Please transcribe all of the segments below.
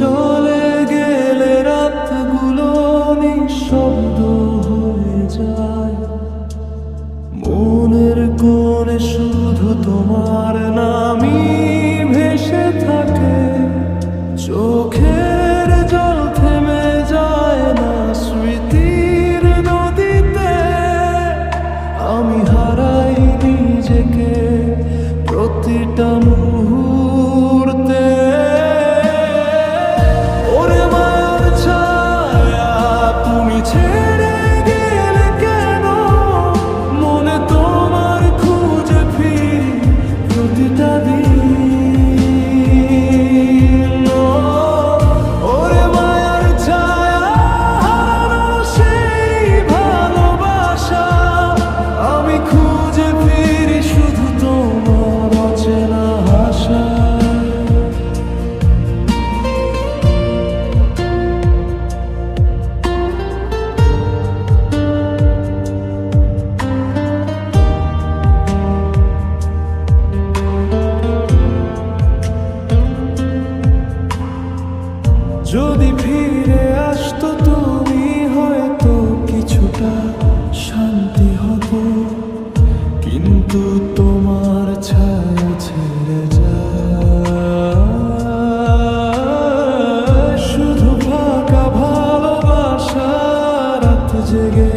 চলে গেলে রাতগুলো নিঃশব্দ হয়ে যায়। মনের কোণে শুধু তোমার নামই ভেসে থাকে। চোখের জল যায় না স্মৃতির নদীতে। আমি হারাই নিজেকে, প্রতিটা মুখ তোমার ছায়া ছেড়ে যা শুধু ফাঁকা ভালোবাসা রাত জেগে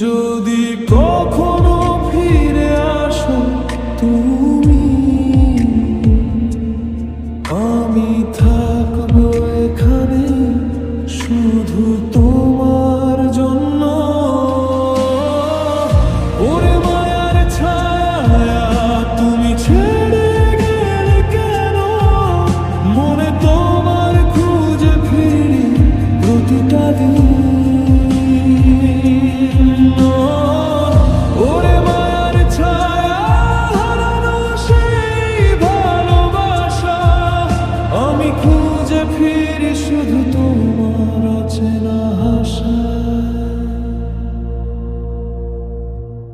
যদি শুধু তোমার অচেনা হাসা